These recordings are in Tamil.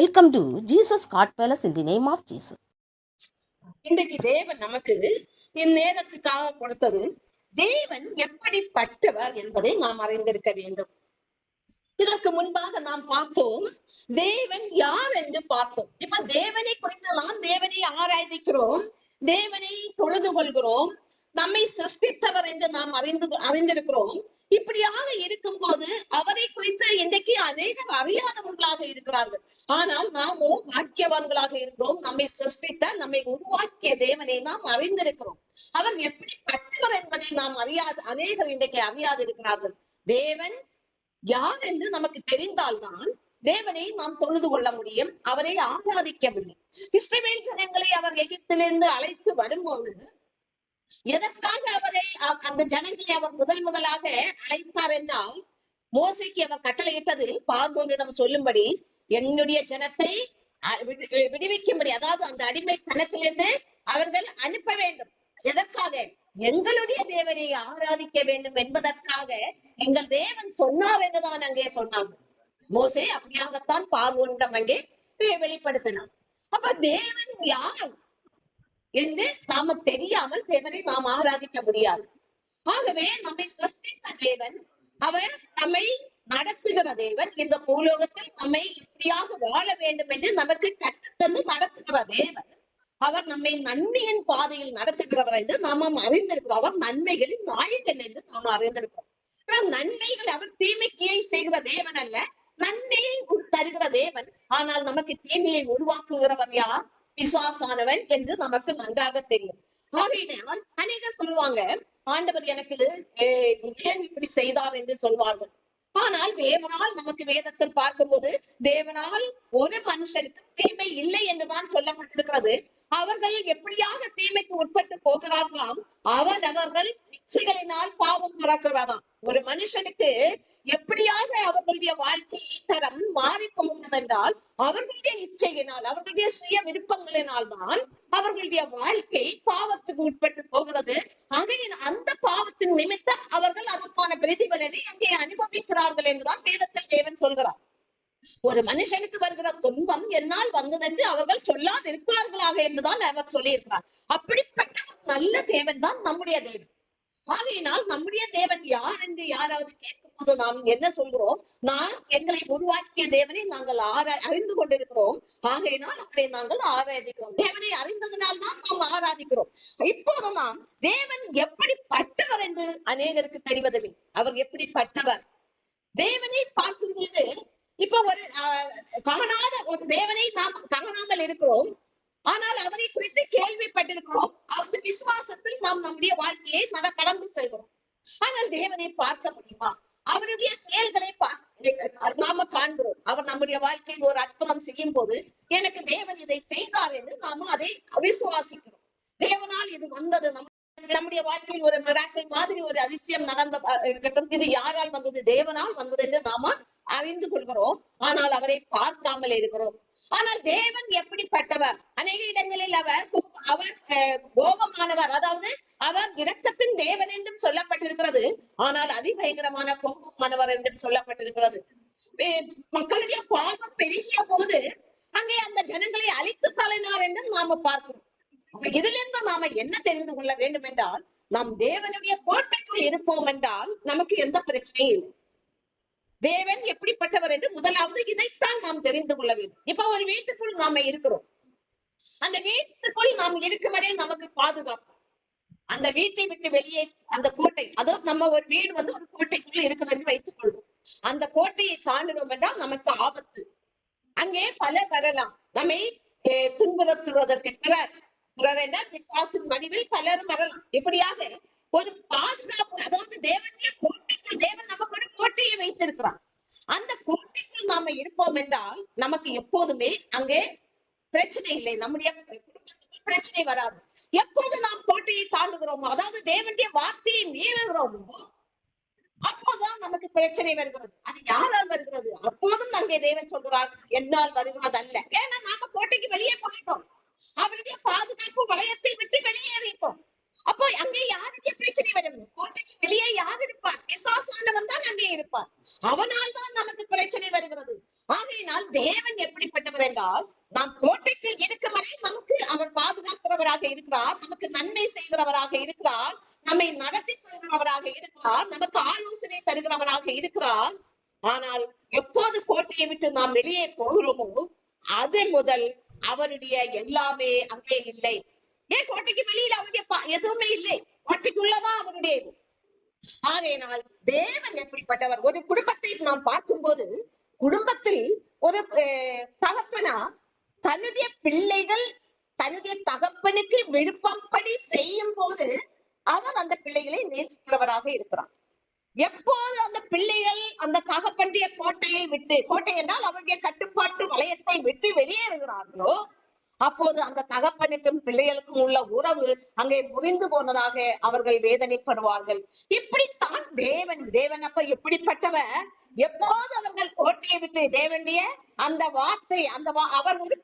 Welcome to Jesus God palace in the name of Jesus இன்றைக்கு தேவன் நமக்கு இந்நேரத்துக்காக கொடுத்தது தேவன் எப்படிப்பட்டவர் என்பதை நாம் அறிந்திருக்க வேண்டும். இதற்கு முன்பாக நாம் பார்த்தோம் தேவன் யார் என்று பார்த்தோம். இப்ப தேவனை குறித்து நாம் தேவனை ஆராய்ந்திக்கிறோம். தேவனை தொழுது கொள்கிறோம். நம்மை சிருஷ்டித்தவர் என்று நாம் அறிந்து அறிந்திருக்கிறோம். இப்படியாக இருக்கும் போது அவரை குறித்து இன்றைக்கு அநேகர் அறியாதவர்களாக இருக்கிறார்கள். ஆனால் நாமோ பாக்கியவான்களாக இருக்கிறோம் நம்மை சிருஷ்டித்த நம்மை உருவாக்கிய தேவனை நாம் அறிந்திருக்கிறோம். அவர் எப்படிப்பட்டவர் என்பதை நாம் அறியாது அநேகர் இன்றைக்கு அறியாது இருக்கிறார்கள் தேவன் யார் என்று நமக்கு தெரிந்தால்தான் தேவனை நாம் தொழுது கொள்ள முடியும். அவரை ஆராதிக்க முடியும் ஜனங்களை அவர் எகிப்திலிருந்து அழைத்து வரும்போது எதற்காக அவரை அந்த ஜனங்களை அவர் முதல் முதலாக அழைத்தார் என்றால் மோசைக்கு அவர் கட்டளையிட்டது பார்வோனிடம் சொல்லும்படி என்னுடைய ஜனத்தை விடுவிக்கும்படி அதாவது அந்த அடிமைத்தனத்திலிருந்து அவர்கள் அனுப்ப வேண்டும். எதற்காக? எங்களுடைய தேவனை ஆராதிக்க வேண்டும் என்பதற்காக எங்கள் தேவன் சொன்னார் என்றுதான் அங்கே சொன்னாங்க மோசே அப்படியாகத்தான் பார்வோனிடம் அங்கே வெளிப்படுத்தினான். அப்ப தேவன் யார்? என்று நாம தெரியாமல் தேவனை நாம் ஆராதிக்க முடியாது. ஆகவே நம்மை சிருஷ்டித்த தேவன் அவர் நம்மை நடத்துகிற தேவன். இந்த பூலோகத்தில் நம்மை இப்படியாக வாழ வேண்டும் என்று நமக்கு கற்றுத்தந்து நடத்துகிற தேவன். அவர் நம்மை நன்மையின் பாதையில் நடத்துகிறவர் என்று நாம் அறிந்திருக்கிறோம். அவர் நன்மைகளின் நாயகன் என்று நாம் அறிந்திருக்கிறோம். நன்மைகள் அவர் தீமைக்கியை செய்கிற தேவன் அல்ல. நன்மையை தருகிற தேவன். ஆனால் நமக்கு தீமையை உருவாக்குகிறவர் யார்? பிசாசானவன் என்று நமக்கு நன்றாக தெரியும். ஆகையினால் அநேகர் சொல்லுவாங்க ஆண்டவர் எனக்கு ஏன் இப்படி செய்தார் என்று சொல்வார்கள். ஆனால் தேவனால் நமக்கு வேதத்தில் பார்க்கும்போது தேவனால் ஒரு மனுஷனுக்கு தீமை இல்லை என்றுதான் சொல்லப்பட்டிருக்கிறது. அவர்கள் எப்படியாக தீமைக்கு உட்பட்டு போகிறார்களாம் அவர் அவர்கள் இச்சைகளினால் பாவம் பிறக்கிறதாம். ஒரு மனுஷனுக்கு எப்படியாக அவர்களுடைய வாழ்க்கை தரம் மாறி போகிறதென்றால் அவர்களுடைய இச்சையினால் அவர்களுடைய சுய விருப்பங்களினால் தான் அவர்களுடைய வாழ்க்கை பாவத்துக்கு உட்பட்டு போகிறது. ஆகையின் அந்த பாவத்தின் நிமித்தம் அவர்கள் அதற்கான பிரதிபலனை அங்கே அனுபவிக்கிறார்கள் என்றுதான் வேதத்தில் தேவன் சொல்கிறார். ஒரு மனுஷனுக்கு வருகிற துன்பம் என்னால் வந்ததென்று அவர்கள் சொல்லாதிருப்பார்களாக என்றுதான் அவர் சொல்லியிருக்கிறார். அப்படிப்பட்ட ஒரு நல்ல தேவன் தான் நம்முடைய தேவன். ஆகையினால் நம்முடைய தேவன் யார் என்று யாராவது கேட்கும் நாம் என்ன சொல்கிறோம்? நான் எங்களை உருவாக்கிய தேவனை நாங்கள் ஆரா அறிந்து கொண்டிருக்கிறோம். ஆகையினால் அவரை நாங்கள் ஆராதிக்கிறோம். தேவனை அறிந்ததனால் தான் நாம் ஆராதிக்கிறோம். இப்போது நாம் தேவன் எப்படிப்பட்டவர் என்று அநேகருக்கு தெரிவதில்லை. அவர் எப்படிப்பட்டவர்? தேவனை பார்க்கும் பொழுது இப்ப ஒரு காணாத ஒரு தேவனை நாம் காணாமல் இருக்கிறோம். ஆனால் அவரை குறித்து கேள்விப்பட்டிருக்கிறோம். அந்த விசுவாசத்தில் நாம் நம்முடைய வாழ்க்கையை நட கடந்து செல்கிறோம். ஆனால் தேவனை பார்க்க முடியுமா? அவருடைய செயல்களை நாம காண்கிறோம். அவர் நம்முடைய வாழ்க்கையில் ஒரு அற்புதம் செய்யும் போது எனக்கு தேவன் இதை செய்தார் என்று நாம அதை அவிசுவாசிக்கிறோம் தேவனால் இது வந்தது. நம்ம நம்முடைய வாழ்க்கையில் ஒரு மிராக்கள் மாதிரி ஒரு அதிசயம் நடந்த இருக்கட்டும். இது யாரால் வந்தது? தேவனால் வந்தது என்று நாம அறிந்து கொள்கிறோம். ஆனால் அவரை பார்க்காமல் இருக்கிறோம். ஆனால் தேவன் எப்படிப்பட்டவர்? அநேக இடங்களில் அவர் அவர் கோபமானவர். அதாவது அவர் இரக்கத்தின் தேவன் என்றும் சொல்லப்பட்டிருக்கிறது. ஆனால் அதிபயங்கரமான கோபமானவர் என்றும் சொல்லப்பட்டிருக்கிறது. மக்களுடைய பாவம் பெருகிய போது அங்கே அந்த ஜனங்களை அழித்து தள்ளினார் என்றும் நாம பார்க்கிறோம். இதிலிருந்து நாம என்ன தெரிந்து கொள்ள வேண்டும் என்றால் நாம் தேவனுடைய கோட்டைக்குள் இருப்போம் என்றால் நமக்கு எந்த பிரச்சனையும் இல்லை. தேவன் எப்படிப்பட்டவர் என்று முதலாவது இதைத்தான் நாம் தெரிந்து கொள்ள வேண்டும். இப்ப ஒரு வீட்டுக்குள் நாம இருக்கிறோம். அந்த வீட்டுக்குள் நாம் இருக்கும் வரை நமக்கு பாதுகாப்பு. அந்த வீட்டை விட்டு வெளியே அந்த கோட்டை அதுவும் நம்ம ஒரு வீடு வந்து ஒரு கோட்டைக்குள்ள இருக்குது என்று வைத்துக் கொள்வோம். அந்த கோட்டையை தாண்டினோம் என்றால் நமக்கு ஆபத்து. அங்கே பலர் வரலாம். நம்மை அஹ், துன்புறுத்துவதற்கு பிறர் பிறர் என்ன பிசாசின் வடிவில் பலரும் வரலாம். இப்படியாக ஒரு பாதுகாப்பு அதாவது தேவனுடைய கோட்டைக்குள் தேவன் நமக்கு ஒரு கோட்டை கொடுத்திருக்கிறான் அந்த கோட்டைக்குள் நாம இருப்போம் என்றால் நமக்கு எப்போதுமே அங்கே பிரச்சனை இல்லை. நம்முடைய குடும்பத்துக்கு பிரச்சனை வராது. எப்போது நாம் கோட்டையை தாண்டுகிறோமோ அதாவது தேவனுடைய வார்த்தையை மீறுகிறோமோ அப்போதுதான் நமக்கு பிரச்சனை வருகிறது. அது யாரால் வருகிறது? அப்போதும் அங்கே தேவன் சொல்கிறார் என்னால் வருகிறது அல்ல ஏன்னா நாம கோட்டைக்கு வெளியே போயிட்டோம். அவருடைய பாதுகாப்பு வளையத்தை விட்டு வெளியேறிட்டோம். அப்போ அங்கே யாருக்கு பிரச்சனை வரும்? கோட்டைக்கு வெளியே யார் இருப்பார்? பிசாசானவன் தான் அங்கே இருப்பார். அவனால் தான் நமக்கு பிரச்சனை வருகிறது. ஆகையினால் தேவன் எப்படிப்பட்டவர் என்றால் நாம் கோட்டைக்குள் இருக்கும் வரை நமக்கு அவர் பாதுகாக்கிறவராக இருக்கிறார் நமக்கு நன்மை செய்கிறவராக இருக்கிறார் நம்மை நடத்தி செல்கிறவராக இருக்கிறார் நமக்கு ஆலோசனை தருகிறவராக இருக்கிறார். ஆனால் எப்போது கோட்டையை விட்டு நாம் வெளியே போகிறோமோ அது முதல் அவருடைய எல்லாமே அங்கே இல்லை. ஏன் கோட்டைக்கு வெளியில அவருடைய எதுவுமே இல்லை. கோட்டைக்குள்ளதான் அவருடைய இது. ஆகையினால் தேவன் எப்படிப்பட்டவர்? ஒரு குடும்பத்தை நாம் பார்க்கும்போது குடும்பத்தில் ஒரு தகப்பனா தன்னுடைய பிள்ளைகள் தன்னுடைய தகப்பனுக்கு விருப்பப்படி செய்யும் போது அவர் அந்த பிள்ளைகளை நேசிக்கிறவராக இருக்கிறார். எப்போது அந்த பிள்ளைகள் அந்த தகப்பனுடைய கோட்டையை விட்டு கோட்டை என்றால் அவருடைய கட்டுப்பாட்டு வளையத்தை விட்டு வெளியேறுகிறார்களோ அப்போது அந்த தகப்பனுக்கும் பிள்ளைகளுக்கும் உள்ள உறவு அங்கே முறிந்து போனதாக அவர்கள் வேதனைப்படுவார்கள். இப்படித்தான் தேவன் தேவன் அப்ப எப்படிப்பட்டவர்? எப்போது அவர்கள் கோட்டையை விட்டு தேவனுடைய அந்த வார்த்தை அந்த வா- அவர் ஒரு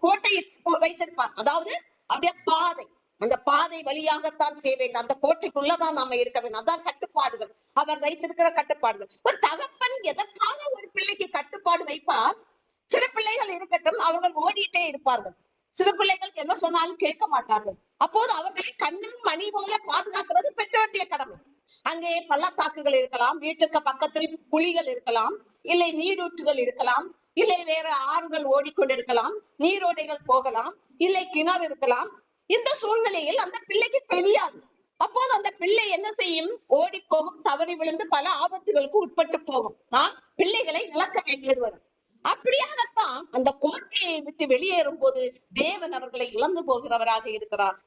கோட்டையை வைத்திருப்பார். அதாவது அப்படியே பாதை. அந்த பாதை வழியாகத்தான் செய்ய வேண்டும். அந்த கோட்டைக்குள்ளதான் நாம இருக்க வேண்டும். அதான் கட்டுப்பாடுகள். அவர் வைத்திருக்கிற கட்டுப்பாடுகள். ஒரு தகப்பன் எதற்காக ஒரு பிள்ளைக்கு கட்டுப்பாடு வைப்பார்? சில பிள்ளைகள் இருக்கட்டும் அவர்கள் ஓடிட்டே இருப்பார்கள். சில பிள்ளைகள் என்ன சொன்னாலும் கேட்க மாட்டார்கள். அப்போது அவர்களை கண்ணும் மணி போல பாதுகாக்கிறது பெற்றோருடைய கடமை. அங்கே பள்ளத்தாக்குகள் இருக்கலாம் வீட்டுக்கு பக்கத்தில் குழிகள் இருக்கலாம் இல்லை நீரூற்றுகள் இருக்கலாம் இல்லை வேற ஆறுகள் ஓடிக்கொண்டிருக்கலாம் நீரோடைகள் போகலாம் இல்லை கிணறு இருக்கலாம். இந்த சூழ்நிலையில் அந்த பிள்ளைக்கு தெரியாது. அப்போது அந்த பிள்ளை என்ன செய்யும்? ஓடி போகும் தவறி விழுந்து பல ஆபத்துகளுக்கு உட்பட்டு போகும். நான் பிள்ளைகளை இழக்க வேண்டியது வரும். அப்படியாகத்தான் அந்த கோட்டையை விட்டு வெளியேறும் போது தேவன் அவர்களை இழந்து போகிறவராக இருக்கிறார்.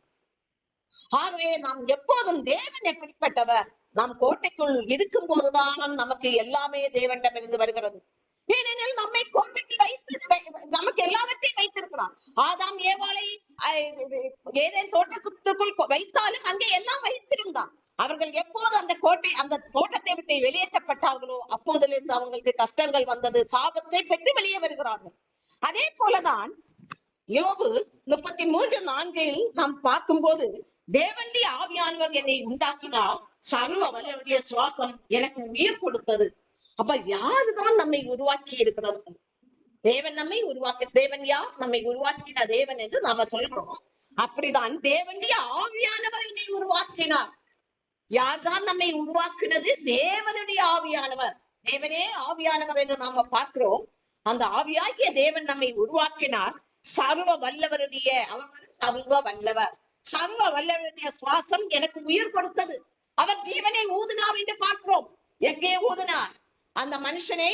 ஆகவே நாம் எப்போதும் தேவன் எப்படிப்பட்டவர்? நாம் கோட்டைக்குள் இருக்கும் போதுதான் நமக்கு எல்லாமே தேவனிடமிருந்து வருகிறது. ஏனெனில் நம்மை கோட்டைக்குள் வைத்து நமக்கு எல்லாவற்றையும் வைத்திருக்கிறார். ஆதாம் ஏவாளை அஹ், ஏதேன் தோட்டத்துக்குள் வைத்தாலும் அங்கே எல்லாம் வைத்திருந்தான். அவர்கள் எப்போது அந்த கோட்டை அந்த தோட்டத்தை விட்டு வெளியேற்றப்பட்டார்களோ அப்போதிலிருந்து அவங்களுக்கு கஷ்டங்கள் வந்தது. சாபத்தை பெற்று வெளியே வருகிறார்கள். அதே போலதான் யோபு முப்பத்தி மூன்று நான்கில் நாம் பார்க்கும் போது தேவண்டி ஆவியானவர் என்னை உண்டாக்கினார். சர்வ வல்லவருடைய சுவாசம் எனக்கு உயிர் கொடுத்தது. அப்ப யாருதான் நம்மை உருவாக்கி இருக்கிறது? தேவன் நம்மை உருவாக்கி தேவன் யார்? நம்மை உருவாக்கின தேவன் என்று நாம சொல்றோம். அப்படிதான் தேவண்டிய ஆவியானவர் என்னை உருவாக்கினார். யார்தான் நம்மை உருவாக்குனது? தேவனுடைய ஆவியானவர். தேவனே ஆவியானவர் என்று நாம பார்க்கிறோம். அந்த ஆவியாகிய தேவன் நம்மை உருவாக்கினார். சர்வ வல்லவருடைய அவர் சர்வ வல்லவர். சர்வ வல்லவருடைய சுவாசம் எனக்கு உயிர் கொடுத்தது. அவர் ஜீவனை ஊதினார் என்று பார்க்கிறோம். எங்கே ஊதினார்? அந்த மனுஷனை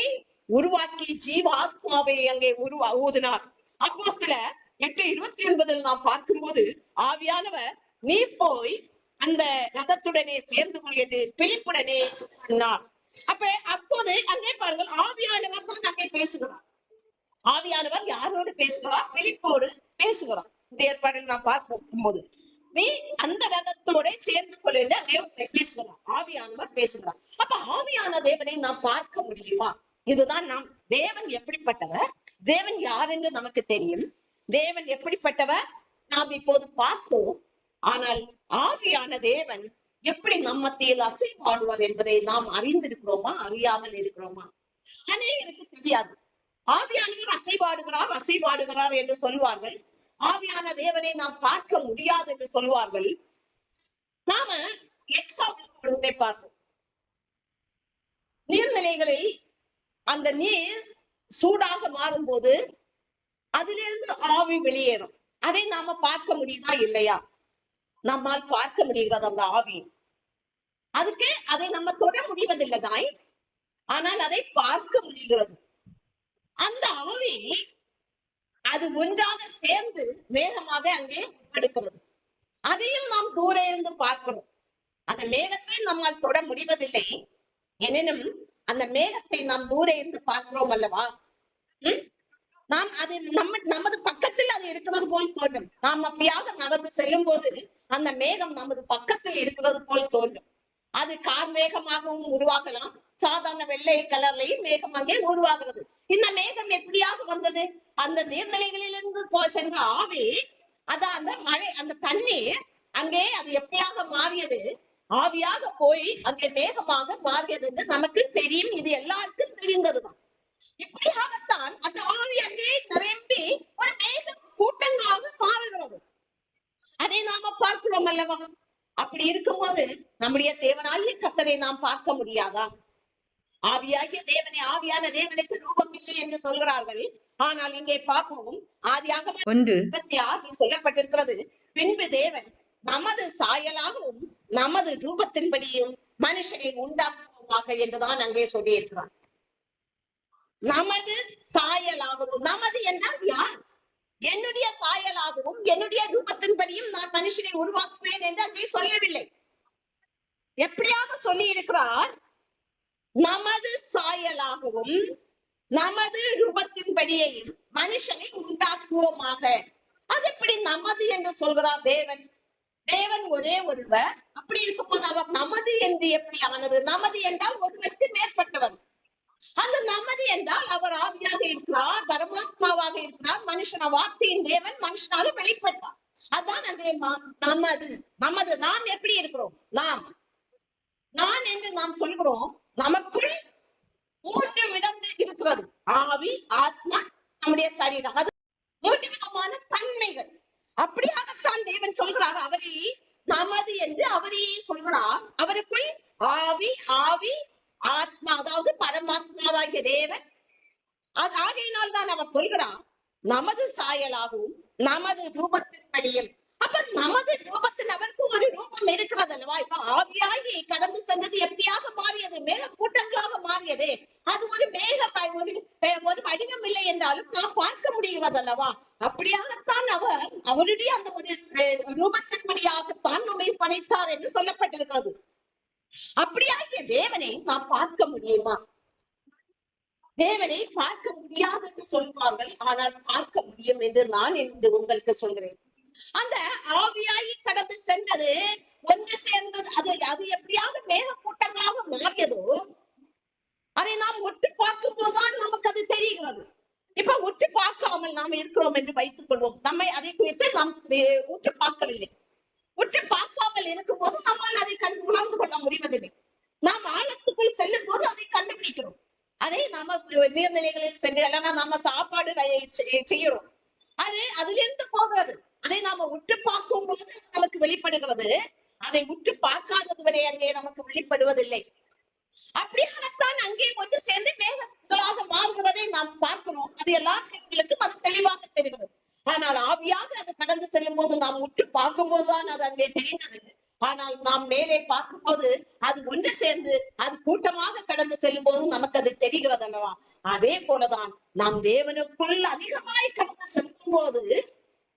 உருவாக்கி ஜீவாத்மாவை அங்கே உருவா ஊதினார். அப்போ சில எட்டு இருபத்தி ஒன்பதில் நாம் பார்க்கும்போது ஆவியானவர் நீ போய் அந்த ரதத்துடனே சேர்ந்து கொள் என்று நான் சொன்னார். அப்ப அப்போது அங்கே பாருங்கள் ஆவியானவர் தான் அங்கே பேசுகிறார். ஆவியானவர் யாரோடு பேசுகிறார்? பிழிப்போடு பேசுகிறார். இந்த ஏற்பாடில் நாம் பார்க்கும் போது நீ அந்த ரதத்தோட சேர்ந்து கொள்ளுங்க என்று பேசுகிறார். ஆவியானவர் பேசுகிறார். அப்ப ஆவியான தேவனை நாம் பார்க்க முடியுமா? இதுதான் நாம் தேவன் எப்படிப்பட்டவர்? தேவன் யார் என்று நமக்கு தெரியும். தேவன் எப்படிப்பட்டவர்? நாம் இப்போது பார்த்தோம். ஆனால் ஆவியான தேவன் எப்படி நம்மத்தில் மத்தியில் அசைவாடுவார் என்பதை நாம் அறிந்திருக்கிறோமா? அறியாமல் இருக்கிறோமா? அநேகருக்கு தெரியாது. ஆவியானவர் அசைவாடுகிறார் அசைவாடுகிறார் என்று சொல்வார்கள் ஆவியான தேவனை நாம் பார்க்க முடியாது என்று சொல்வார்கள் நாம எக்ஸாம்பிள் பார்ப்போம். நீர்நிலைகளில் அந்த நீர் சூடாக மாறும்போது அதிலிருந்து ஆவி வெளியேறும். அதை நாம பார்க்க முடியுதா? இல்லையா? நம்மால் பார்க்க முடிகிறது அந்த ஆவி. அதுக்கு அதை நம்ம தொட முடிவதில்லை தாய். ஆனால் அதை பார்க்க முடிகிறது. அந்த ஆவி அது ஒன்றாக சேர்ந்து மேகமாக அங்கே எடுக்கிறது அதையும் நாம் தூர இருந்து பார்க்கணும் அந்த மேகத்தை நம்மால் தொட முடிவதில்லை. எனினும் அந்த மேகத்தை நாம் தூர இருந்து பார்க்கிறோம் அல்லவா? உம் நாம் அது நம்ம நமது பக்கத்தில் அது இருக்கிறது போல் தோன்றும். நாம் அப்படியாக நடந்து செல்லும் போது அந்த மேகம் நமது பக்கத்தில் இருக்கிறது போல் தோன்றும். அது கார் மேகமாகவும் உருவாகலாம். சாதாரண வெள்ளை கலர்லையும் மேகம் அங்கே உருவாகிறது. இந்த மேகம் எப்படியாக வந்தது? அந்த நீர்நிலைகளிலிருந்து சென்ற ஆவி அதான் அந்த மழை அந்த தண்ணீர் அங்கே அது எப்படியாக மாறியது? ஆவியாக போய் அங்கே மேகமாக மாறியது என்று நமக்கு தெரியும். இது எல்லாருக்கும் தெரிந்ததுதான். இப்படியாகத்தான் அந்த அப்படியே நிரம்பி ஒரு மேக கூட்டங்களாக மாறுகிறது. அதை நாம பார்க்கிறோம் அல்லவா? அப்படி இருக்கும்போது நம்முடைய தேவனாகிய கத்தரை நாம் பார்க்க முடியாதா? ஆவியாகிய தேவனை ஆவியான தேவனுக்கு ரூபம் இல்லை என்று சொல்கிறார்கள். ஆனால் இங்கே பார்ப்போம் ஆதியாக இருபத்தி ஆறில் சொல்லப்பட்டிருக்கிறது பின்பு தேவன் நமது சாயலாகவும் நமது ரூபத்தின்படியும் மனுஷனை உண்டாக்குவோமாக என்றுதான் அங்கே சொல்லியிருக்கிறார். நமது சாயலாகவும் நமது என்றால் யார்? என்னுடைய சாயலாகவும் என்னுடைய ரூபத்தின்படியும் நான் மனுஷனை உருவாக்குவேன் என்று அங்கே சொல்லவில்லை. எப்படியாக சொல்லி இருக்கிறார் நமது சாயலாகவும் நமது ரூபத்தின்படியையும் மனுஷனை உண்டாக்குவோமாக. அது எப்படி நமது என்று சொல்கிறார் தேவன்? தேவன் ஒரே ஒருவர். அப்படி இருக்கும்போது அவர் நமது என்று எப்படி ஆனது? நமது என்றால் ஒருவருக்கு மேற்பட்டவர். அந்த நமது என்றால் அவர் ஆவியாக இருக்கிறார் பரமாத்மாவாக இருக்கிறார் மனுஷன வார்த்தையின் தேவன் மனுஷனால வெளிப்பட்டார். அதான் அங்கே நமது நமது நாம் எப்படி இருக்கிறோம்? நாம் நான் என்று நாம் சொல்கிறோம் நமக்குள் மூன்று விதம் இருக்கிறது. ஆவி ஆத்மா நம்முடைய சரீரம். அது மூன்று விதமான தன்மைகள். அப்படியாகத்தான் தேவன் சொல்கிறார் அவரை நமது என்று அவரையே சொல்கிறார். அவருக்குள் ஆவி ஆவி ஆத்மா அதாவது பரமாத்மாவாகிய தேவன். அது ஆகையினால் தான் அவர் சொல்கிறார் நமது சாயலாகவும் நமது ரூபத்தின்படியும். அப்ப நமது ரூபத்தில் அவருக்கு ஒரு ரூபம் இருக்கிறது அல்லவா? இப்ப ஆவியாகி கடந்து சென்றது எப்படியாக மாறியது? மேல கூட்டங்களாக மாறியது. அது ஒரு மேக ஒரு ஒரு வடிவம் இல்லை என்றாலும் நாம் பார்க்க முடிகிறது அல்லவா? அப்படியாகத்தான் அவர் அவருடைய அந்த ஒரு ரூபத்தின்படியாகத்தான் நம்மை படைத்தார் என்று சொல்லப்பட்டிருக்கிறது. அப்படியாகிய தேவனை நாம் பார்க்க முடியுமா? தேவனை பார்க்க முடியாது என்று சொல்வார்கள் ஆனால் பார்க்க முடியும் என்று நான் என்று உங்களுக்கு சொல்கிறேன். அந்த ஆவியாகி கடந்து சென்றது ஒன்று சேர்ந்தது அது அது எப்படியாவது மேக கூட்டங்களாக மாறியதோ அதை நாம் ஒட்டு பார்க்கும் போதுதான் நமக்கு அது தெரிகிறது. இப்ப ஒட்டு பார்க்காமல் நாம் இருக்கிறோம் என்று வைத்துக் கொள்வோம் நம்மை அதை குறித்து நாம் அஹ், உற்று பார்க்கவில்லை. உற்று பார்க்காமல் இருக்கும் போது நம்மால் அதை கண் உணர்ந்து கொள்ள முடிவதில்லை. நாம் ஆழத்துக்குள் செல்லும் போது அதை கண்டுபிடிக்கிறோம். அதை நாம நீர்நிலைகளில் சென்று இல்லைன்னா நம்ம சாப்பாடு வை- செய்கிறோம். அது அதிலிருந்து போகிறது. அதை நாம உற்று பார்க்கும் போது அது நமக்கு வெளிப்படுகிறது. அதை உற்று பார்க்காதது வரை அங்கே நமக்கு வெளிப்படுவதில்லை. அப்படியாகத்தான் அங்கே ஒன்று சேர்ந்து மேகங்களாக மாறுகிறதை நாம் பார்க்கிறோம் அது எல்லா கண்களுக்கும் அது தெளிவாக தெரிகிறது ஆனால் ஆவியாக அது கடந்து செல்லும் போது நாம் உற்று அது அங்கே தெரிந்தது. ஆனால் நாம் மேலே பார்க்கும்போது அது ஒன்று சேர்ந்து அது கூட்டமாக கடந்து செல்லும் போது நமக்கு அது தெரிகிறது அல்லவா அதே போலதான் நாம் தேவனுக்குள் அதிகமாய் கடந்து செல்லும் போது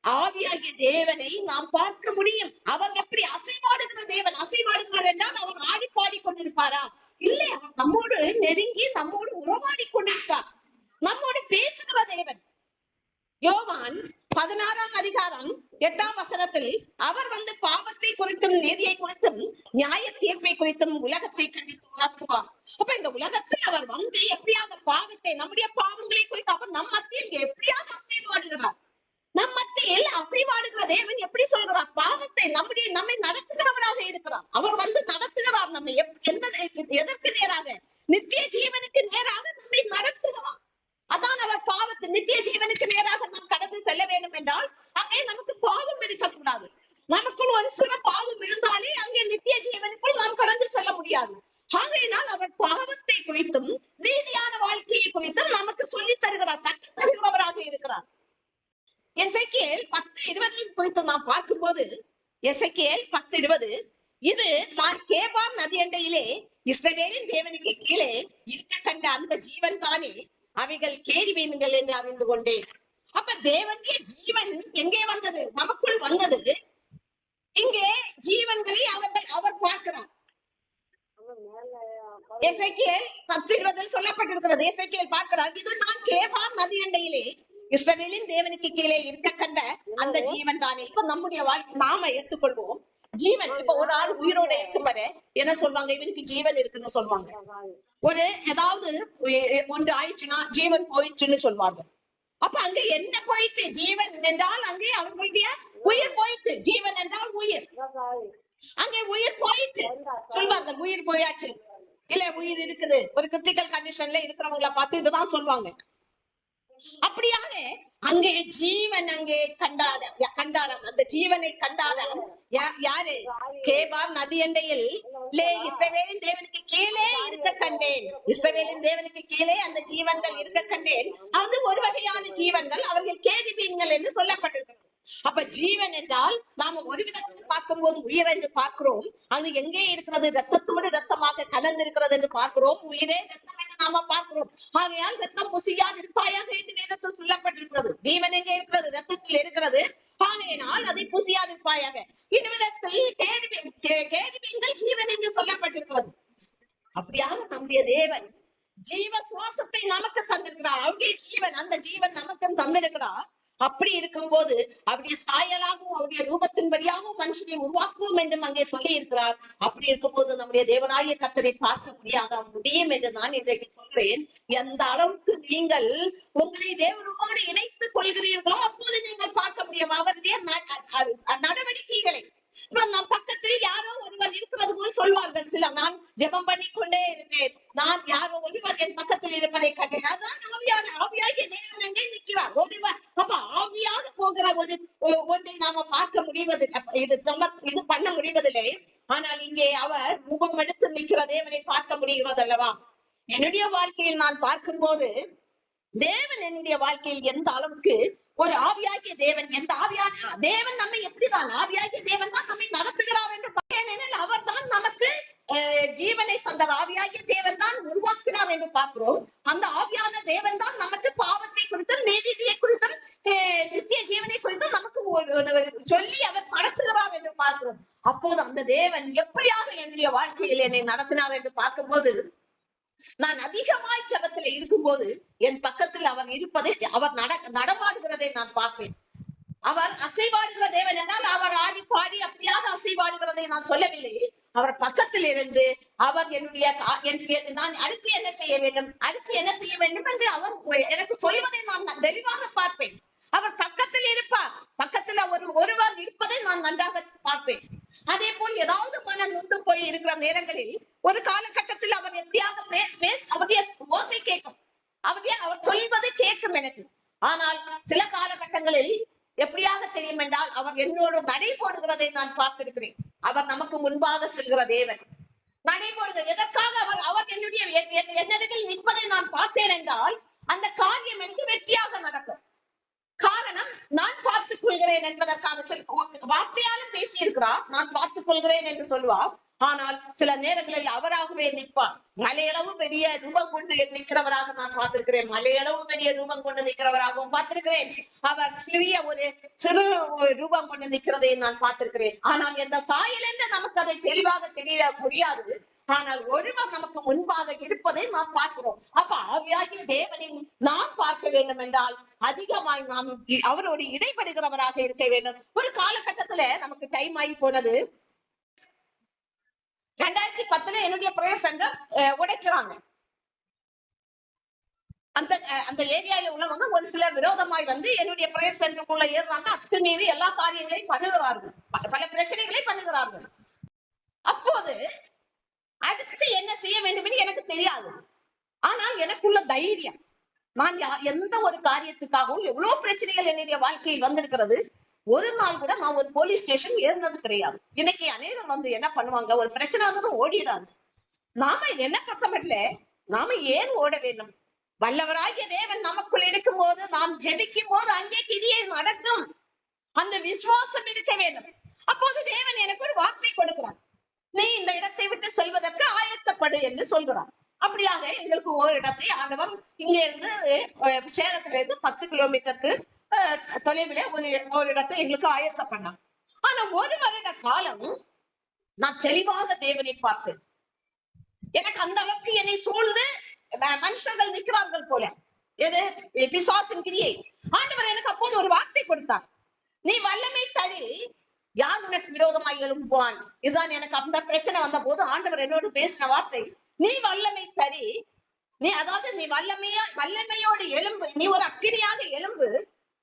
ஆவியாகிய தேவனை நாம் பார்க்க முடியும். அவர் எப்படி அசைவாடுகிற தேவன்? அசைவாடுகிறார் என்றால் அவர் ஆடி பாடி கொண்டிருப்பாரா? இல்லை அவர் நம்மோடு நெருங்கி நம்மோடு உறவாடி கொண்டிருக்கார். நம்மோடு பேசுகிற தேவன். யோவான் பதினாறாம் அதிகாரம் எட்டாம் வசனத்தில் அவர் வந்து பாவத்தை குறித்தும் நீதியை குறித்தும் நியாய தீர்ப்பை குறித்தும் உலகத்தை கண்டித்து உணர்த்துவார். அப்ப இந்த உலகத்தில் அவர் வந்து எப்படியாக பாவத்தை நம்முடைய பாவங்களை குறித்து அவர் நம் மத்தியில் எப்படியாக அசைவாடுகிறார்? நம் மத்தியில் அசைவாடுகிற தேவன் எப்படி சொல்கிறார்? பாவத்தை நம்முடைய நம்மை நடத்துகிறவராக இருக்கிறார். அவர் வந்து நடத்துகிறார் நம்மை. எப்- எந்த எதற்கு நேராக? நித்திய ஜீவனுக்கு நேராக நம்மை நடத்துகிறார். அதான் அவர் பாவத்து நித்திய ஜீவனுக்கு நேராக நாம் கடந்து செல்ல வேண்டும் என்றால் அங்கே நமக்கு பாவம் இருக்கக்கூடாது. நமக்குள் ஒரு சில பாவம் இருந்தாலே அங்கே நித்திய ஜீவனுக்குள் நாம் கடந்து செல்ல முடியாது. ஆகையினால் அவர் பாவத்தை குறித்தும் நீதியான வாழ்க்கையை குறித்தும் நமக்கு சொல்லி தருகிறார் கற்றுத் தருகிறவராக இருக்கிறார். எசைக்கேல் பத்து இருபது குறித்து நாம் பார்க்கும்போது எசைக்கேல் பத்து இருபது இது நான் கேபார் நதியண்டையிலே இஸ்ரவேலின் தேவனுக்கு கீழே இருக்க கண்ட அந்த ஜீவன் தானே அவைகள் கேரிவீன்கள் என்று அறிந்து கொண்டேன். அப்ப தேவனுடைய ஜீவன் எங்கே வந்தது? நமக்குள் வந்தது. இங்கே ஜீவன்களை அவர்கள் அவர் பார்க்கிறார். எசைக்கேல் பத்து இருபதில் சொல்லப்பட்டிருக்கிறது. எசைக்கேல் பார்க்கிறார் இது நான் கேபார் நதியண்டையிலே இஸ்ரவேலின் தேவனுக்கு கீழே இருக்க கண்ட அந்த ஜீவன் தானே இப்ப நம்முடைய வாழ்க்கை நாம எடுத்துக்கொள்வோம். ஜீவன். இப்ப ஒரு ஆள் உயிரோட இருக்கும் வரை என்ன சொல்லுவாங்க இவனுக்கு ஜீவன் இருக்குன்னு சொல்லுவாங்க ஒரு ஏதாவது ஒன்று ஆயிடுச்சுன்னா ஜீவன் போயிடுச்சுன்னு சொல்லுவாங்க அப்ப அங்க என்ன போயிட்டு? ஜீவன் என்றால் அங்கே அவர்களுடைய உயிர் போயிட்டு. ஜீவன் என்றால் உயிர். அங்கே உயிர் போயிட்டு. சொல்வாங்க உயிர் போயாச்சு. இல்ல உயிர் இருக்குது. ஒரு கிரிட்டிக்கல் கண்டிஷன்ல இருக்கிறவங்கள பார்த்து இதுதான் சொல்லுவாங்க அப்படியாக அங்கே ஜீவன் அங்கே கண்டார கண்டாராம் அந்த ஜீவனை கண்டாராம் யா- யாரு? கேபார் நதி எண்டையில் லே இஸ்ரவேலின் தேவனுக்கு கீழே இருக்க கண்டேன். இஸ்ரவேலின் தேவனுக்கு கீழே அந்த ஜீவன்கள் இருக்க கண்டேன். அது ஒரு வகையான ஜீவன்கள் அவர்கள் கேதிபீன்கள் என்று சொல்லப்பட்டிருக்கிறது. அப்ப ஜீவன் என்றால் நாம ஒரு விதத்தில் பார்க்கும்போது உயிர் என்று பார்க்கிறோம். அது எங்கே இருக்கிறது? ரத்தத்தோடு ரத்தமாக கலந்திருக்கிறது என்று பார்க்கிறோம். உயிரே ரத்தம் என்று நாம பார்க்கிறோம். ஆகையால் ரத்தம் புசியாது இருப்பாயாக என்று வேதத்தில் சொல்லப்பட்டிருக்கிறது. ஜீவன் எங்கே இருக்கிறது? ரத்தத்தில் இருக்கிறது. ஆகையினால் அதை புசியாது இருப்பாயாக. இன்னும் கேள்வி கேள்விங்கள் ஜீவன் என்று சொல்லப்பட்டிருக்கிறது. அப்படியாக நம்முடைய தேவன் ஜீவ சுவாசத்தை நமக்கு தந்திருக்கிறார். அவருடைய ஜீவன் அந்த ஜீவன் நமக்கும் தந்திருக்கிறார். அப்படி இருக்கும்போது அவருடைய சாயலாகவும் அவருடைய ரூபத்தின்படியாகவும் மனுஷனை உருவாக்குவோம் என்றும் அங்கே சொல்லி இருக்கிறார் அப்படி இருக்கும்போது நம்முடைய தேவனாய கத்தரை பார்க்க முடியாத முடியும் என்று நான் இன்றைக்கு சொல்றேன் எந்த அளவுக்கு நீங்கள் உங்களை தேவனோடு இணைத்துக் கொள்கிறீர்களோ அப்போது நீங்கள் பார்க்க முடியும் அவருடைய நடவடிக்கைகளை நம் பக்கத்தில் யாரோ ஒருவர் இருக்கிறது போல் சொல்வார்கள். சில நான் ஜெபம் பண்ணி கொண்டே இருந்தேன். நான் யாரோ ஒருவர் என் பக்கத்தில் இருப்பதை கண்டேன். அதான் ஆவியான ஆவியாகிய தேவன் அங்கே நிற்கிறார். ஒருவர் அப்ப ஆவியாக போகிற ஒரு ஒ- ஒன்றை நாம பார்க்க முடிவது இது நம்ம இது பண்ண முடிவதில்லை. ஆனால் இங்கே அவர் முகம் எடுத்து நிற்கிற தேவனை பார்க்க முடிகிறது அல்லவா என்னுடைய வாழ்க்கையில் நான் பார்க்கும் போது தேவன் என்னுடைய வாழ்க்கையில் எந்த அளவுக்கு ஒரு ஆவியாகிய தேவன் எந்த ஆவியான தேவன் நம்மை எப்படிதான் ஆவியாகிய தேவன் தான் நம்மை நடத்துகிறார் என்று ஏனெனில் அவர் தான் நமக்கு ஜீவனை தந்த ஆவியாகிய தேவன் தான் உருவாக்கினார் என்று பார்க்கிறோம். அந்த ஆவியான தேவன் தான் நமக்கு பாவத்தை குறித்தும் நீதியை குறித்தும் அஹ், நித்திய ஜீவனை குறித்தும் நமக்கு ஒரு- சொல்லி அவர் நடத்துகிறார் என்று பார்க்கிறோம். அப்போது அந்த தேவன் எப்படியாக என்னுடைய வாழ்க்கையில் என்னை நடத்தினார் என்று பார்க்கும்போது நான் அதிகமாய் ஜெபத்துல இருக்கும்போது என் பக்கத்தில் அவர் இருப்பதை அவர் நட நடமாடுகிறதை நான் பார்ப்பேன். அவர் அசைவாடுகிற தேவன் என்றால் அவர் ஆடி பாடி அப்படியாக அசைவாடுகிறதை நான் சொல்லவில்லை. அவர் பக்கத்தில் இருந்து அவர் என்னுடைய நான் அடுத்து என்ன செய்ய வேண்டும் அடுத்து என்ன செய்ய வேண்டும் என்று அவர் எனக்கு சொல்வதை நான் தெளிவாக பார்ப்பேன். அவர் பக்கத்தில் இருப்பார். பக்கத்துல ஒரு ஒருவர் இருப்பதை நான் நன்றாக பார்ப்பேன். அதே போல் ஏதாவது மன நொந்து போய் இருக்கிற நேரங்களில் ஒரு காலகட்டம் அவர் எப்படியாக பே- அவருடைய ஓசை கேட்கும். அவருடைய அவர் சொல்வது கேட்கும் எனக்கு. ஆனால் சில காலகட்டங்களில் எப்படியாக தெரியும் என்றால் அவர் என்னோடு நடை போடுகிறதை நான் பார்த்திருக்கிறேன். அவர் நமக்கு முன்பாக செல்கிற தேவன். நடைபோடுகிற எதற்காக அவர் அவர் என்னுடைய என்- நிற்பதை நான் பார்த்தேன் என்றால் அந்த காரியம் எனக்கு வெற்றியாக நடக்கும். காரணம் நான் பார்த்துக் கொள்கிறேன் என்பதற்காக சொல் வார்த்தையாலும் பேசியிருக்கிறார். நான் பார்த்துக் கொள்கிறேன் என்று சொல்வார். ஆனால் சில நேரங்களில் அவராகவே நிற்பார். மலையளவு பெரிய ரூபம் கொண்டு நிற்கிறவராக நான் பார்த்திருக்கிறேன். மலையளவு பெரிய ரூபம் கொண்டு நிற்கிறவராகவும் பார்த்திருக்கிறேன். அவர் சிறிய ஒரு சிறு ரூபம் கொண்டு நிற்கிறதை நான் பார்த்திருக்கிறேன். ஆனால் எந்த சாயல் என்று நமக்கு அதை தெளிவாக தெரிய முடியாது. ஆனால் ஒருவர் நமக்கு முன்பாக இருப்பதை நாம் பார்க்கிறோம். அப்ப ஆவியாகிய தேவனை நாம் பார்க்க வேண்டும் என்றால் அதிகமாய் நாம் அவரோடு இடைப்படுகிறவராக இருக்க வேண்டும். ஒரு காலகட்டத்துல நமக்கு டைம் ஆகி போனது. ரெண்டாயிரத்தி பத்துல என்னுடைய பிரேயர் சென்டர் உடைக்கிறாங்க. அந்த அந்த ஏரியால உள்ளவங்க ஒரு சில விரோதமாய் வந்து என்னுடைய பிரேயர் சென்டருக்குள்ள ஏறுறாங்க. அத்துமீறி எல்லா காரியங்களையும் பண்ணுகிறார்கள். பல பிரச்சனைகளை பண்ணுகிறார்கள். அப்போது அடுத்து என்ன செய்ய வேண்டும் என்று எனக்கு தெரியாது. ஆனால் எனக்குள்ள தைரியம். நான் எந்த ஒரு காரியத்துக்காகவும் எவ்வளவு பிரச்சனைகள் என்னுடைய வாழ்க்கையில் வந்திருக்கிறது ஒரு நாள் கூட நான் ஒரு போலீஸ் ஸ்டேஷன் ஏறினது கிடையாது. இன்னைக்கு அநேகம் வந்து என்ன பண்ணுவாங்க? ஒரு பிரச்சனை வந்ததும் ஓடிடுறாங்க. நாம இது என்ன பொறுத்தமட்டில நாம ஏன் ஓட வேண்டும்? வல்லவராகிய தேவன் நமக்குள் இருக்கும் போது நாம் ஜெபிக்கும் போது அங்கே கிரியை நடக்கும். அந்த விசுவாசம் இருக்க வேண்டும். அப்போது தேவன் எனக்கு ஒரு வார்த்தை கொடுக்கிறார். நீ இந்த இடத்தை விட்டு செல்வதற்கு ஆயத்தப்படு என்று சொல்கிறான் அப்படியாக எங்களுக்கு ஒரு இடத்தை ஆண்டவர் இங்க இருந்து சேலத்துல இருந்து பத்து கிலோமீட்டருக்கு தொலைவிலே ஒரு ஒரு இடத்தை எங்களுக்கு ஆயத்த பண்ணான் ஆனா ஒரு வருட காலம் நான் தெளிவாக தேவனை பார்த்தேன் எனக்கு அந்த அளவுக்கு என்னை சூழ்ந்து மனுஷர்கள் நிற்கிறார்கள் போல. எது? பிசாசின் கிரியை. ஆண்டவர் எனக்கு அப்போது ஒரு வார்த்தை கொடுத்தார். நீ வல்லமை தரி யார் உனக்கு விரோதமாய் எழும்புவான்? இதுதான் எனக்கு அந்த பிரச்சனை வந்த போது ஆண்டவர் என்னோடு பேசின வார்த்தை. நீ வல்லமை தரி நீ அதாவது நீ வல்லமையா வல்லமையோடு எழும்பு நீ ஒரு அக்கிரியாக எழும்பு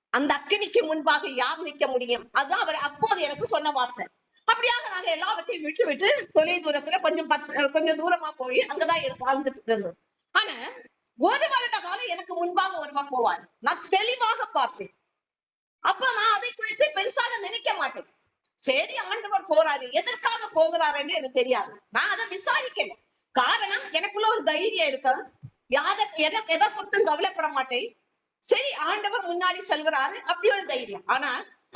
அந்த அக்கினிக்கு முன்பாக யார் நிற்க முடியும்? அதுதான் அவர் அப்போது எனக்கு சொன்ன வார்த்தை. அப்படியாக நாங்க எல்லாவற்றையும் விட்டு விட்டு தொலை தூரத்துல கொஞ்சம் பத்து கொஞ்சம் தூரமா போய் அங்கதான் வாழ்ந்துட்டு இருந்தோம். ஆனா ஒரு வருட காலம் எனக்கு முன்பாக ஒருவர் போவார். நான் தெளிவாக பார்ப்பேன். அப்ப நான் அதை குறித்து பெருசாக நினைக்க மாட்டேன். சரி ஆண்டவர் போறாரு. எதற்காக போகிறாருன்னு எனக்கு தெரியாது. நான் அதை விசாரிக்கல. காரணம் எனக்குள்ள ஒரு தைரியம் இருக்கு? யாத எதை எதை குறித்தும் கவலைப்பட மாட்டேன். சரி ஆண்டவர் முன்னாடி செல்கிறாரு அப்படி ஒரு தைரியம். ஆனா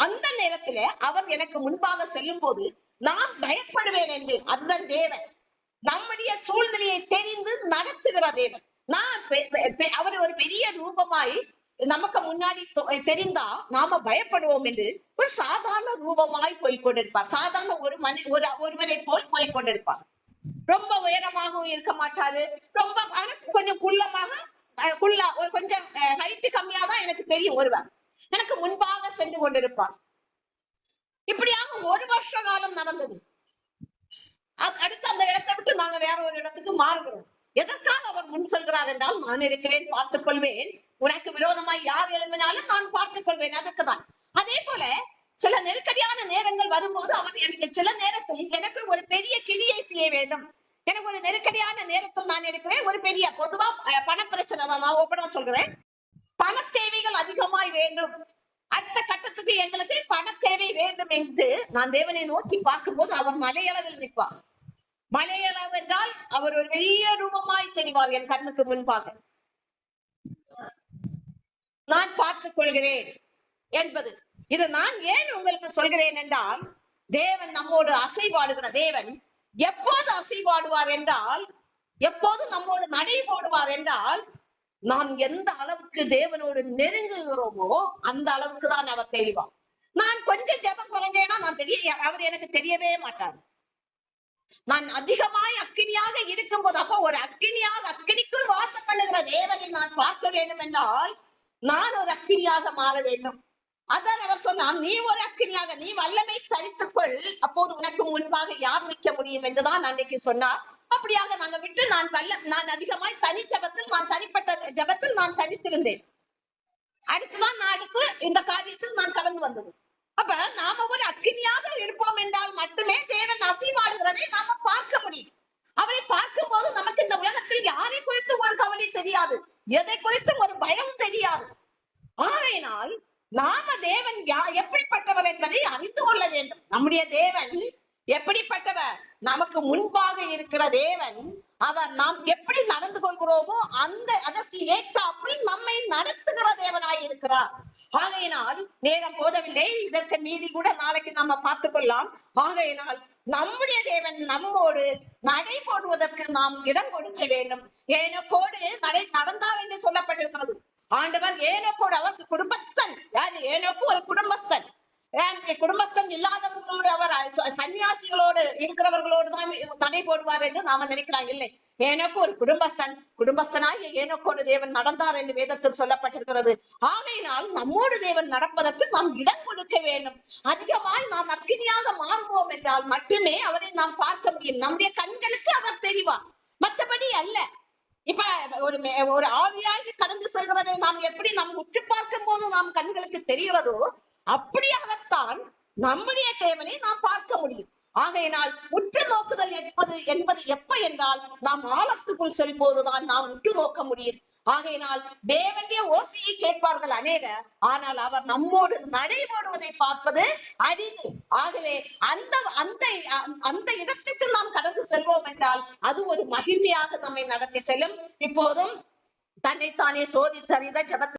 அந்த நேரத்துல அவர் எனக்கு முன்பாக செல்லும் போது நான் பயப்படுவேன் என்று அதுதான் தேவன் நம்முடைய சூழ்நிலையை தெரிந்து நடத்துகிற தேவன். நான் அவர் ஒரு பெரிய ரூபமாய் நமக்கு முன்னாடி தெரிந்தா நாம பயப்படுவோம் என்று ஒரு சாதாரண ரூபமாய் போய் கொண்டிருப்பார் சாதாரண ஒரு மனி ஒரு ஒருவரை போல் போய் கொண்டிருப்பார் ரொம்ப உயரமாகவும் இருக்க மாட்டாரு. ரொம்ப ஆனா கொஞ்சம் குள்ளமாக குள்ளா ஒரு கொஞ்சம் ஹைட்டு கம்மியா தான் எனக்கு தெரியும் ஒருவன். எனக்கு முன்பாக சென்று கொண்டிருப்பான். இப்படியாக ஒரு வருஷ காலம் நடந்தது. அடுத்து அந்த இடத்தை விட்டு நாங்க வேற ஒரு இடத்துக்கு மாறுகிறோம். எதற்காக அவர் முன் செல்கிறார் என்றால் நான் இருக்கிறேன் பார்த்துக் கொள்வேன். உனக்கு விரோதமாய் யார் எழுப்பினாலும் நான் பார்த்துக் கொள்வேன் அதற்கு தான் அதே போல சில நெருக்கடியான நேரங்கள் வரும்போது அவர் எனக்கு சில நேரத்தில் எனக்கு ஒரு பெரிய கிரியை செய்ய வேண்டும். எனக்கு ஒரு நெருக்கடியான நேரத்தில் நான் இருக்கிறேன். ஒரு பெரிய பொதுவா அஹ், பண பிரச்சனை தான் நான் ஓப்பனா சொல்றேன். பண தேவைகள் அதிகமாய் வேண்டும். அடுத்த கட்டத்துக்கு எங்களுக்கு பண தேவை வேண்டும் என்று நான் தேவனை நோக்கி பார்க்கும்போது அவர் மலையளவில் நிற்பார். மலையளவு என்றால் அவர் ஒரு பெரிய ரூபமாய் தெரிவார் என் கண்ணுக்கு முன்பாக. நான் பார்த்துக் கொள்கிறேன் என்பது. இது நான் ஏன் உங்களுக்கு சொல்கிறேன் என்றால் தேவன் நம்மோடு அசைவாடுகிற தேவன் எப்போது அசைவாடுவார் என்றால் எப்போது நம்மோடு நடை போடுவார் என்றால் நாம் எந்த அளவுக்கு தேவனோடு நெருங்குகிறோமோ அந்த அளவுக்கு தான் அவர் தெளிவார் நான் கொஞ்சம் ஜெபம் குறைஞ்சேன்னா நான் தெரிய அவர் எனக்கு தெரியவே மாட்டார். நான் அதிகமாய் அக்கினியாக இருக்கும்போது அப்ப ஒரு அக்கினியாக அக்கினிக்குள் வாசம் பண்ணுகிற தேவனை நான் பார்க்க வேண்டும் என்றால் நான் ஒரு அக்கினியாக மாற வேண்டும். அதான் அவர் சொன்னார் நீ ஒரு அக்கினியாக நீ வல்லமை சரித்துக்கொள். அப்போது உனக்கு முன்பாக யார் நிற்க முடியும்? என்றுதான் அன்னைக்கு சொன்னார். அப்படியாக நாங்க விட்டு நான் வல்ல நான் அதிகமாய் தனி ஜபத்தில் நான் தனிப்பட்ட ஜபத்தில் நான் தனித்திருந்தேன். அடுத்துதான் நான் அடுத்து இந்த காரியத்தில் நான் கடந்து வந்தது. அப்ப நாம ஒரு அக்கினியாக இருப்போம் என்றால் மட்டுமே தேவன் அசைவாடுகிறதை நாம பார்க்க முடியும். அவரை பார்க்கும் போது நமக்கு இந்த உலகத்தில் யாரை குறித்து ஒரு கவலை தெரியாது. எதை குறித்தும் ஒரு பயம் தெரியாது. ஆகையினால் நாம தேவன் யா எப்படிப்பட்டவர் என்பதை அறிந்து கொள்ள வேண்டும். நம்முடைய தேவன் எப்படிப்பட்டவர்? நமக்கு முன்பாக இருக்கிற தேவன். அவர் நாம் எப்படி நடந்து கொள்கிறோமோ அந்த அதற்கு ஏற்றாப்பில் நம்மை நடத்துகிற தேவனாய் இருக்கிறார். ஆகையினால் நேரம் போதவில்லை. இதற்கு மீதி கூட நாளைக்கு நம்ம பார்த்துக் கொள்ளலாம் ஆகையினால் நம்முடைய தேவன் நம்மோடு நடை போடுவதற்கு நாம் இடம் கொடுக்க வேண்டும். ஏனப்போடு நடை நடந்தார் என்று சொல்லப்பட்டிருக்கிறது. ஆண்டவர் ஏனப்போடு அவர் குடும்பஸ்தன். யாரு? ஏனப்போ ஒரு குடும்பஸ்தன். ஏன் இல்லாதவர்களோடு அவர் சன்னியாசிகளோடு இருக்கிறவர்களோடு தான் தடை போடுவார் என்று நாம நினைக்கலாம் இல்லை. ஏனோக்கு ஒரு குடும்பஸ்தன் குடும்பஸ்தனாய் ஏனோக்கோடு தேவன் நடந்தார் என்று வேதத்தில் சொல்லப்பட்டிருக்கிறது. ஆகையினால் நம்மோடு தேவன் நடப்பதற்கு நாம் இடம் கொடுக்க வேண்டும். அதிகமாய் நாம் அக்கினியாக மாறுவோம் என்றால் மட்டுமே அவரை நாம் பார்க்க முடியும். நம்முடைய கண்களுக்கு அவர் தெரிவார் மற்றபடி அல்ல. இப்ப ஒரு ஒரு ஆவியாகி கடந்து செல்கிறதை நாம் எப்படி நாம் உற்று பார்க்கும் போது நாம் கண்களுக்கு தெரிகிறதோ அப்படியாகத்தான் நம்முடைய தேவனை நாம் பார்க்க முடியும். ஆகையினால் உற்று நோக்குதல் என்பது என்பது எப்ப என்றால் நாம் ஆழத்துக்குள் செல்போதுதான் நாம் உற்று நோக்க முடியும். ஆகையினால் தேவனுடைய ஓசையை கேட்பார்கள் அநேகர். ஆனால் அவர் நம்மோடு நடைபோடுவதை பார்ப்பது அரிது. ஆகவே அந்த அந்த அந்த இடத்துக்கு நாம் கடந்து செல்வோம் என்றால் அது ஒரு மகிமையாக நம்மை நடத்தி செல்லும். இப்போதும் தன்னைத்தானே சோதித்தறிந்த ஜபத்